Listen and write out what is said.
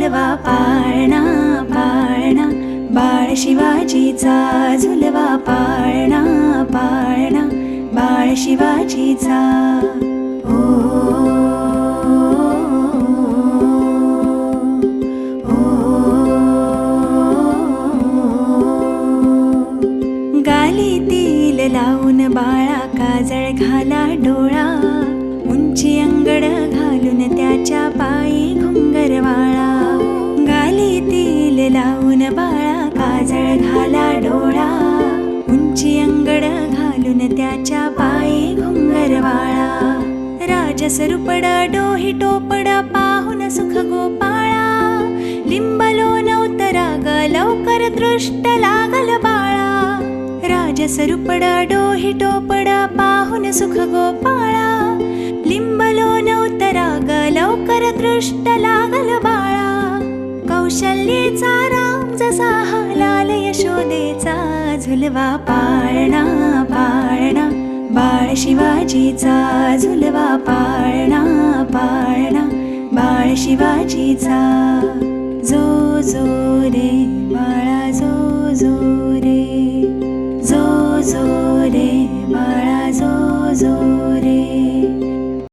झुलवा पाळणा पाळणा. बाळ शिवाजीचा झुलवा पाळणा पाळणा. बाळ शिवाजीचा ओ लावून बाळा काजळ घाला डोळा. उंची अंगड लावून बाळा काजळ घाला डोळा. उंची अंगड घालून त्याच्या पायी घुंगर वाळा. राजसरुपडा डोही टोपडा पाहून सुख गोपाळा. लिंबलो नवतरा ग लवकर दृष्ट लागल बाळा. राजसरुपडा डोही टोपडा पाहून सुख गोपाळा. लिंबलो नवतरा ग लवकर दृष्ट लागल बाळा. कौशल्येचा राम जसा हा लाल यशोदेचा झुलवा पाळणा पाळणा. बाळ शिवाजीचा झुलवा पाळणा पाळणा. बाळ शिवाजीचा. जो जो रे बाळा जो जो रे. जो जो रे बाळा जो जो